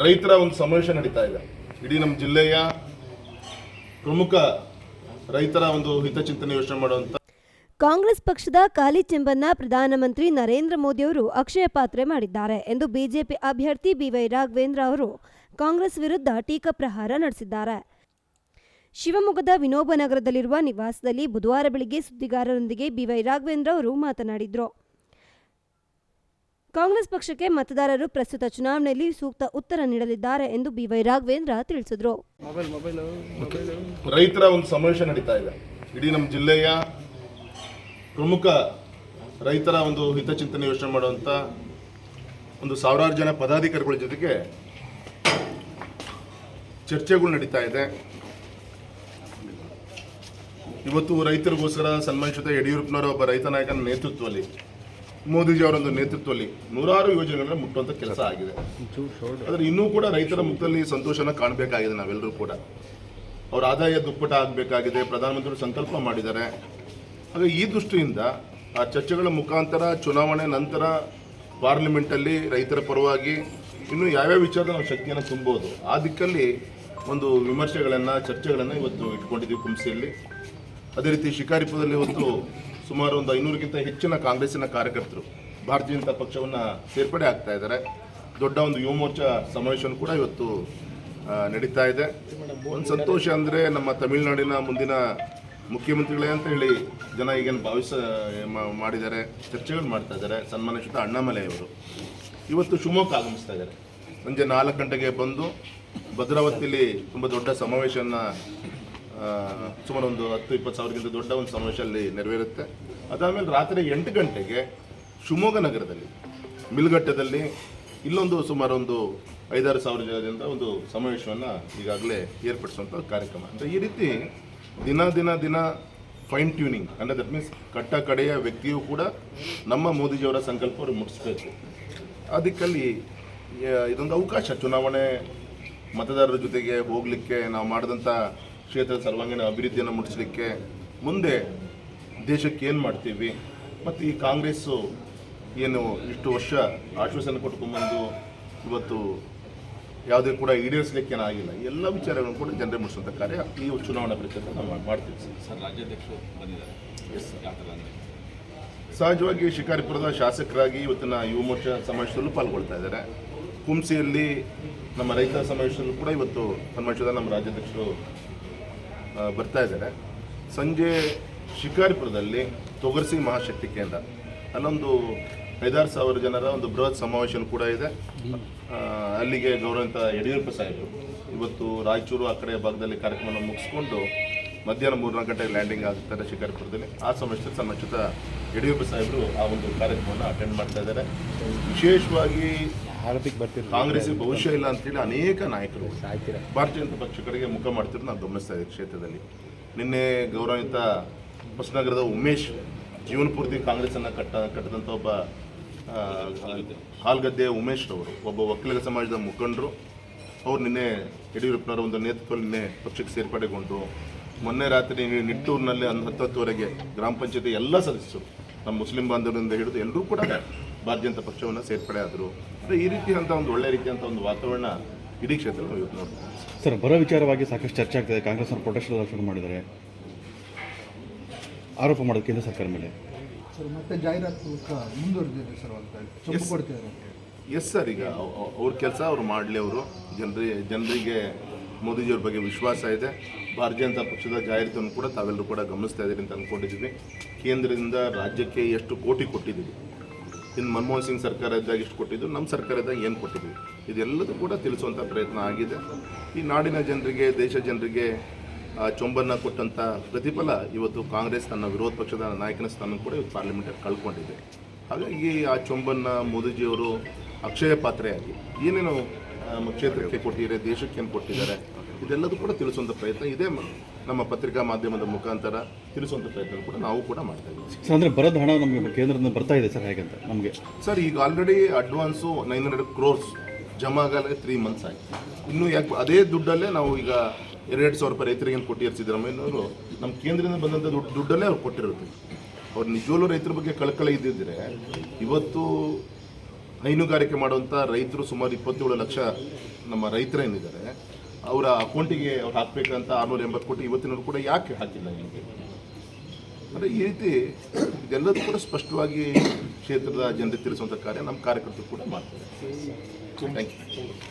ರೈತರ ಒಂದು ಸಮಾವೇಶ ನಡೀತಾ ಇದೆ. ಇಡೀ ನಮ್ಮ ಜಿಲ್ಲೆಯ ಪ್ರಮುಖ ರೈತರ ಒಂದು ಹಿತಚಿಂತನೆ ಯೋಚನೆ ಮಾಡುವಂತ ಕಾಂಗ್ರೆಸ್ ಪಕ್ಷದ ಖಾಲಿ ಚೆಂಬನ್ನ ಪ್ರಧಾನಮಂತ್ರಿ ನರೇಂದ್ರ ಮೋದಿಯವರು ಅಕ್ಷಯ ಪಾತ್ರೆ ಮಾಡಿದ್ದಾರೆ ಎಂದು ಬಿಜೆಪಿ ಅಭ್ಯರ್ಥಿ ಬಿವೈ ರಾಘವೇಂದ್ರ ಅವರು ಕಾಂಗ್ರೆಸ್ ವಿರುದ್ಧ ಟೀಕಾ ಪ್ರಹಾರ ನಡೆಸಿದ್ದಾರೆ. ಶಿವಮೊಗ್ಗದ ವಿನೋಬನಗರದಲ್ಲಿರುವ ನಿವಾಸದಲ್ಲಿ ಬುಧವಾರ ಬೆಳಿಗ್ಗೆ ಸುದ್ದಿಗಾರರೊಂದಿಗೆ ಬಿವೈ ರಾಘವೇಂದ್ರ ಅವರು ಮಾತನಾಡಿದರು. ಕಾಂಗ್ರೆಸ್ ಪಕ್ಷಕ್ಕೆ ಮತದಾರರು ಪ್ರಸ್ತುತ ಚುನಾವಣೆಯಲ್ಲಿ ಸೂಕ್ತ ಉತ್ತರ ನೀಡಲಿದ್ದಾರೆ ಎಂದು ಬಿವೈ ರಾಘವೇಂದ್ರ ತಿಳಿಸಿದರು. ರೈತರ ಒಂದು ಸಮಾವೇಶ ನಡೀತಾ ಇದೆ. ಇಡೀ ನಮ್ಮ ಜಿಲ್ಲೆಯ ಪ್ರಮುಖ ರೈತರ ಒಂದು ಹಿತಚಿಂತನೆ ಯೋಚನೆ ಮಾಡುವಂತ ಒಂದು ಸಾವಿರಾರು ಜನ ಪದಾಧಿಕಾರಿಗಳ ಜೊತೆಗೆ ಚರ್ಚೆಗಳು ನಡೀತಾ ಇದೆ. ಇವತ್ತು ರೈತರಿಗೋಸ್ಕರ ಸನ್ಮಾನಿಸಿದ ಯಡಿಯೂರಪ್ಪನವರ ಒಬ್ಬ ರೈತ ನಾಯಕನ ನೇತೃತ್ವದಲ್ಲಿ ಮೋದಿಜಿ ಅವರೊಂದು ನೇತೃತ್ವದಲ್ಲಿ ನೂರಾರು ಯೋಜನೆಗಳನ್ನ ಮುಟ್ಟುವಂಥ ಕೆಲಸ ಆಗಿದೆ. ಆದರೆ ಇನ್ನೂ ಕೂಡ ರೈತರ ಮುಖದಲ್ಲಿ ಸಂತೋಷನ ಕಾಣಬೇಕಾಗಿದೆ ನಾವೆಲ್ಲರೂ ಕೂಡ. ಅವ್ರ ಆದಾಯ ದುಪ್ಪಟ ಆಗಬೇಕಾಗಿದೆ ಪ್ರಧಾನಮಂತ್ರಿ ಸಂಕಲ್ಪ ಮಾಡಿದ್ದಾರೆ. ಹಾಗೆ ಈ ದೃಷ್ಟಿಯಿಂದ ಆ ಚರ್ಚೆಗಳ ಮುಖಾಂತರ, ಚುನಾವಣೆ ನಂತರ ಪಾರ್ಲಿಮೆಂಟಲ್ಲಿ ರೈತರ ಪರವಾಗಿ ಇನ್ನು ಯಾವ್ಯಾವ ವಿಚಾರದ ನಾವು ಶಕ್ತಿಯನ್ನು ತುಂಬೋದು, ಆ ದಿಕ್ಕಲ್ಲಿ ಒಂದು ವಿಮರ್ಶೆಗಳನ್ನು, ಚರ್ಚೆಗಳನ್ನು ಇವತ್ತು ಇಟ್ಕೊಂಡಿದ್ದೀವಿ ಕುಂಸಿಯಲ್ಲಿ. ಅದೇ ರೀತಿ ಶಿಕಾರಿಪುರದಲ್ಲಿ ಇವತ್ತು ಸುಮಾರು ಒಂದು ಐನೂರಕ್ಕಿಂತ ಹೆಚ್ಚಿನ ಕಾಂಗ್ರೆಸ್ಸಿನ ಕಾರ್ಯಕರ್ತರು ಭಾರತೀಯ ಜನತಾ ಪಕ್ಷವನ್ನು ಸೇರ್ಪಡೆ ಆಗ್ತಾ ಇದ್ದಾರೆ. ದೊಡ್ಡ ಒಂದು ಯುವ ಮೋರ್ಚಾ ಸಮಾವೇಶವನ್ನು ಕೂಡ ಇವತ್ತು ನಡೀತಾ ಇದೆ. ಒಂದು ಸಂತೋಷ ಅಂದರೆ ನಮ್ಮ ತಮಿಳುನಾಡಿನ ಮುಂದಿನ ಮುಖ್ಯಮಂತ್ರಿಗಳೇ ಅಂತ ಹೇಳಿ ಜನ ಈಗೇನು ಭಾವಿಸ ಮಾಡಿದ್ದಾರೆ, ಚರ್ಚೆಗಳು ಮಾಡ್ತಾ ಇದ್ದಾರೆ. ಸನ್ಮಾನಿಸಿದ ಅಣ್ಣಾಮಲೆಯವರು ಇವತ್ತು ಶಿವಮೊಗ್ಗ ಆಗಮಿಸ್ತಾ ಇದ್ದಾರೆ. ಸಂಜೆ ನಾಲ್ಕು ಗಂಟೆಗೆ ಬಂದು ಭದ್ರಾವತಿಯಲ್ಲಿ ತುಂಬ ದೊಡ್ಡ ಸಮಾವೇಶವನ್ನು ಸುಮಾರು ಒಂದು ಹತ್ತು, ಇಪ್ಪತ್ತು ಸಾವಿರಕ್ಕಿಂತ ದೊಡ್ಡ ಒಂದು ಸಮಾವೇಶ ಅಲ್ಲಿ ನೆರವೇರುತ್ತೆ. ಅದಾದಮೇಲೆ ರಾತ್ರಿ ಎಂಟು ಗಂಟೆಗೆ ಶಿವಮೊಗ್ಗ ನಗರದಲ್ಲಿ, ಮಿಲ್ಗಟ್ಟದಲ್ಲಿ ಇಲ್ಲೊಂದು ಸುಮಾರು ಒಂದು ಐದಾರು ಸಾವಿರ ಜನದಿಂದ ಒಂದು ಸಮಾವೇಶವನ್ನು ಈಗಾಗಲೇ ಏರ್ಪಡಿಸುವಂಥ ಕಾರ್ಯಕ್ರಮ. ಅಂದರೆ ಈ ರೀತಿ ದಿನ ದಿನ ದಿನ ಫೈನ್ ಟ್ಯೂನಿಂಗ್ ಅಂದರೆ ದಟ್ ಮೀನ್ಸ್ ಕಟ್ಟ ಕಡೆಯ ವ್ಯಕ್ತಿಯು ಕೂಡ ನಮ್ಮ ಮೋದಿಜಿಯವರ ಸಂಕಲ್ಪ ಅವರು ಮುಟ್ಟಿಸ್ಬೇಕು ಅದಕ್ಕಲ್ಲಿ ಇದೊಂದು ಅವಕಾಶ. ಚುನಾವಣೆ ಮತದಾರರ ಜೊತೆಗೆ ಹೋಗಲಿಕ್ಕೆ, ನಾವು ಮಾಡಿದಂಥ ಕ್ಷೇತ್ರದ ಸರ್ವಾಂಗೀಣ ಅಭಿವೃದ್ಧಿಯನ್ನು ಮುಟ್ಟಿಸಲಿಕ್ಕೆ ಮುಂದೆ ದೇಶಕ್ಕೆ ಏನು ಮಾಡ್ತೀವಿ? ಮತ್ತು ಈ ಕಾಂಗ್ರೆಸ್ಸು ಏನು ಇಷ್ಟು ವರ್ಷ ಆಶ್ವಾಸನೆ ಕೊಟ್ಕೊಂಡ್ಬಂದು ಇವತ್ತು ಯಾವುದೇ ಕೂಡ ಈಡೇರಿಸಲಿಕ್ಕೆ ಏನಾಗಿಲ್ಲ ಎಲ್ಲ ವಿಚಾರಗಳನ್ನು ಕೂಡ ಜನರೇ ಮುಡಿಸುವಂಥ ಕಾರ್ಯ ಈ ಚುನಾವಣಾ ಪ್ರಚಾರ ನಾವು ಮಾಡ್ತೀವಿ. ಸರ್ ಸರ್ ರಾಜ್ಯಾಧ್ಯಕ್ಷರು ಬಂದಿದ್ದಾರೆ. ಎಸ್ ಸಹಜವಾಗಿ ಶಿಕಾರಿಪುರದ ಶಾಸಕರಾಗಿ ಇವತ್ತಿನ ಯುವ ಮೋರ್ಚಾ ಸಮಾವೇಶದಲ್ಲೂ ಪಾಲ್ಗೊಳ್ತಾ ಇದ್ದಾರೆ. ಕುಂಸಿಯಲ್ಲಿ ನಮ್ಮ ರೈತ ಸಮಾವೇಶದಲ್ಲೂ ಕೂಡ ಇವತ್ತು ಸಮಾವೇಶದ ನಮ್ಮ ರಾಜ್ಯಾಧ್ಯಕ್ಷರು ಬರ್ತಾ ಇದ್ದಾರೆ. ಸಂಜೆ ಶಿಕಾರಿಪುರದಲ್ಲಿ ತೊಗರ್ಸಿ ಮಹಾಶಕ್ತಿ ಕೇಂದ್ರ. ಅಲ್ಲೊಂದು ಐದಾರು ಸಾವಿರ ಜನರ ಒಂದು ಬೃಹತ್ ಸಮಾವೇಶ ಕೂಡ ಇದೆ. ಅಲ್ಲಿಗೆ ಗೌರವಂತ ಯಡಿಯೂರಪ್ಪ ಸಾಹೇಬರು ಇವತ್ತು ರಾಯಚೂರು ಆ ಕಡೆ ಭಾಗದಲ್ಲಿ ಕಾರ್ಯಕ್ರಮವನ್ನು ಮುಗಿಸ್ಕೊಂಡು ಮಧ್ಯಾಹ್ನ ಮೂರ್ನಾಲ್ಕು ಗಂಟೆಗೆ ಲ್ಯಾಂಡಿಂಗ್ ಆಗುತ್ತಾರೆ ಶಿಕಾರಿಪುರದಲ್ಲಿ. ಆ ಸಮಯದಲ್ಲಿ ಸಂಬಂಧಿಸಿದ ಯಡಿಯೂರಪ್ಪ ಸಾಹೇಬರು ಆ ಒಂದು ಕಾರ್ಯಕ್ರಮವನ್ನು ಅಟೆಂಡ್ ಮಾಡ್ತಾ ಇದ್ದಾರೆ. ವಿಶೇಷವಾಗಿ ಕಾಂಗ್ರೆಸ್ಗೆ ಭವಿಷ್ಯ ಇಲ್ಲ ಅಂತೇಳಿ ಅನೇಕ ನಾಯಕರು ಭಾರತೀಯ ಜನತಾ ಪಕ್ಷ ಕಡೆಗೆ ಮುಖ ಮಾಡ್ತಿರೋದು ನಾವು ಗಮನಿಸ್ತಾ ಇದ್ದೀವಿ ಕ್ಷೇತ್ರದಲ್ಲಿ. ನಿನ್ನೆ ಗೌರವಿತ ಹೊಸನಗರದ ಉಮೇಶ್ ಜೀವನ ಪೂರ್ತಿ ಕಾಂಗ್ರೆಸ್ಸನ್ನು ಕಟ್ಟ ಕಟ್ಟಿದಂಥ ಒಬ್ಬ ಹಾಲ್ಗದ್ದೆ ಉಮೇಶ್ ಅವರು, ಒಬ್ಬ ಒಕ್ಕಲಿಗ ಸಮಾಜದ ಮುಖಂಡರು. ಅವ್ರು ನಿನ್ನೆ ಯಡಿಯೂರಪ್ಪನವರ ಒಂದು ನೇತೃತ್ವ ನಿನ್ನೆ ಪಕ್ಷಕ್ಕೆ ಸೇರ್ಪಡೆಗೊಂಡು, ಮೊನ್ನೆ ರಾತ್ರಿ ನಿಟ್ಟೂರಿನಲ್ಲಿ ಒಂದು ಹತ್ತು ಹತ್ತುವರೆಗೆ ಗ್ರಾಮ ಪಂಚಾಯತಿ ಎಲ್ಲ ಸದಸ್ಯರು, ನಮ್ಮ ಮುಸ್ಲಿಂ ಬಾಂಧವರಿಂದ ಹಿಡಿದು ಎಲ್ಲರೂ ಕೂಡ ಭಾರತೀಯ ಪಕ್ಷವನ್ನು ಸೇರ್ಪಡೆ ಆದರು. ಈ ರೀತಿಯಂಥ ಒಂದು ಒಳ್ಳೆ ರೀತಿಯಂಥ ಒಂದು ವಾತಾವರಣ ಇಡೀ ಕ್ಷೇತ್ರ ಸರ್, ಬರೋ ವಿಚಾರವಾಗಿ ಸಾಕಷ್ಟು ಚರ್ಚೆ ಆಗ್ತದೆ. ಕಾಂಗ್ರೆಸ್ ಅವರು ಪ್ರೊಟೆಸ್ಟ್ ಶುರು ಮಾಡಿದ್ದಾರೆ. ಆರೋಪ ಮಾಡೋದು ಕೇಂದ್ರ ಸರ್ಕಾರ ಮೇಲೆ. ಸರ್ ಮತ್ತೆ ಜಾಹೀರಾತು ಮುಂದುವರೆದಿದೆ ಸರ್ ಅಂತ ಕೊಡ್ತಿದ್ದಾರೆ ಎಸ್ ಸರ್ ಈಗ ಅವ್- ಅವ್- ಅವ್ರ ಕೆಲಸ ಅವ್ರು ಮಾಡಲಿ ಅವರು. ಜನರಿಗೆ ಜನರಿಗೆ ಮೋದಿಜಿಯವ್ರ ಬಗ್ಗೆ ವಿಶ್ವಾಸ ಇದೆ. ಭಾರತೀಯ ಜನತಾ ಪಕ್ಷದ ಜಾಹೀರಾತನ್ನು ಕೂಡ ತಾವೆಲ್ಲರೂ ಕೂಡ ಗಮನಿಸ್ತಾ ಇದ್ದೀರಿ ಅಂತ ಅಂದ್ಕೊಂಡಿದ್ದೀವಿ ಕೇಂದ್ರದಿಂದ ರಾಜ್ಯಕ್ಕೆ ಎಷ್ಟು ಕೋಟಿ ಕೊಟ್ಟಿದ್ದೀವಿ? ಇನ್ನು ಮನಮೋಹನ್ ಸಿಂಗ್ ಸರ್ಕಾರ ಇದ್ದಾಗ ಎಷ್ಟು ಕೊಟ್ಟಿದ್ದು? ನಮ್ಮ ಸರ್ಕಾರ ಇದ್ದಾಗ ಏನು ಕೊಟ್ಟಿದ್ದೀವಿ? ಇದೆಲ್ಲದೂ ಕೂಡ ತಿಳಿಸುವಂಥ ಪ್ರಯತ್ನ ಆಗಿದೆ. ಈ ನಾಡಿನ ಜನರಿಗೆ ದೇಶ ಜನರಿಗೆ ಚೊಂಬನ್ನು ಕೊಟ್ಟಂಥ ಪ್ರತಿಫಲ ಇವತ್ತು ಕಾಂಗ್ರೆಸ್ ತನ್ನ ವಿರೋಧ ಪಕ್ಷದ ನಾಯಕನ ಸ್ಥಾನ ಕೂಡ ಇವತ್ತು ಪಾರ್ಲಿಮೆಂಟಲ್ಲಿ ಕಳ್ಕೊಂಡಿದೆ. ಹಾಗಾಗಿ ಆ ಚೊಂಬನ್ನು ಮೋದಿಜಿಯವರು ಅಕ್ಷಯ ಪಾತ್ರೆಯಾಗಿ ಏನೇನು ಕ್ಷೇತ್ರಕ್ಕೆ ಕೊಟ್ಟಿದ್ದಾರೆ ದೇಶಕ್ಕೆ ಏನು ಕೊಟ್ಟಿದ್ದಾರೆ ಇದೆಲ್ಲದೂ ಕೂಡ ತಿಳಿಸುವಂಥ ಪ್ರಯತ್ನ ಇದೇ ನಮ್ಮ ಪತ್ರಿಕಾ ಮಾಧ್ಯಮದ ಮುಖಾಂತರ ತಿಳಿಸುವಂಥ ಪ್ರಯತ್ನ ಕೂಡ ನಾವು ಕೂಡ ಮಾಡ್ತಾ ಇದ್ದೀವಿ. ಸರ್ ಅಂದರೆ ಬರೋದು ಹಣ ನಮಗೆ ಕೇಂದ್ರದಿಂದ ಬರ್ತಾ ಇದೆ ಸರ್ ಹೇಗಂತ ನಮಗೆ? ಸರ್ ಈಗ already advance nine hundred crores ಜಮಾ ಆಗಲ್ಲ ತ್ರೀ ಮಂತ್ಸ್ ಆಯ್ತು. ಇನ್ನು ಯಾಕೆ ಅದೇ ದುಡ್ಡಲ್ಲೇ ನಾವು ಈಗ ಎರಡೆರಡು ಸಾವಿರ ರೂಪಾಯಿ ರೈತರಿಗೆ ಏನು ಸಿದ್ದರಾಮಯ್ಯನವರು. ನಮ್ಮ ಕೇಂದ್ರದಿಂದ ಬಂದಂಥ ದುಡ್ಡು ದುಡ್ಡಲ್ಲೇ ಅವ್ರು ಕೊಟ್ಟಿರುತ್ತೆ ಅವ್ರು ನಿಜವಲ್ಲೂ ರೈತರ ಬಗ್ಗೆ ಕಳಕಳ ಇದ್ದಿದ್ರೆ ಇವತ್ತು ಹೈನುಗಾರಿಕೆ ಮಾಡುವಂಥ ರೈತರು ಸುಮಾರು ಇಪ್ಪತ್ತೇಳು ಲಕ್ಷ ನಮ್ಮ ರೈತರೇನಿದ್ದಾರೆ, ಅವರ ಅಕೌಂಟಿಗೆ ಅವ್ರು ಹಾಕಬೇಕಂತ ಆರುನೂರ ಎಂಬತ್ತು ಕೋಟಿ ಇವತ್ತಿನವರು ಕೂಡ ಯಾಕೆ ಹಾಕಿಲ್ಲ ನಿಮಗೆ ಅಂದರೆ ಈ ರೀತಿ ಇದೆಲ್ಲದೂ ಕೂಡ ಸ್ಪಷ್ಟವಾಗಿ ಕ್ಷೇತ್ರದ ಜನರಿಗೆ ತಿಳಿಸುವಂಥ ಕಾರ್ಯ ನಮ್ಮ ಕಾರ್ಯಕರ್ತರು ಕೂಡ ಮಾಡ್ತಾರೆ. Thank you.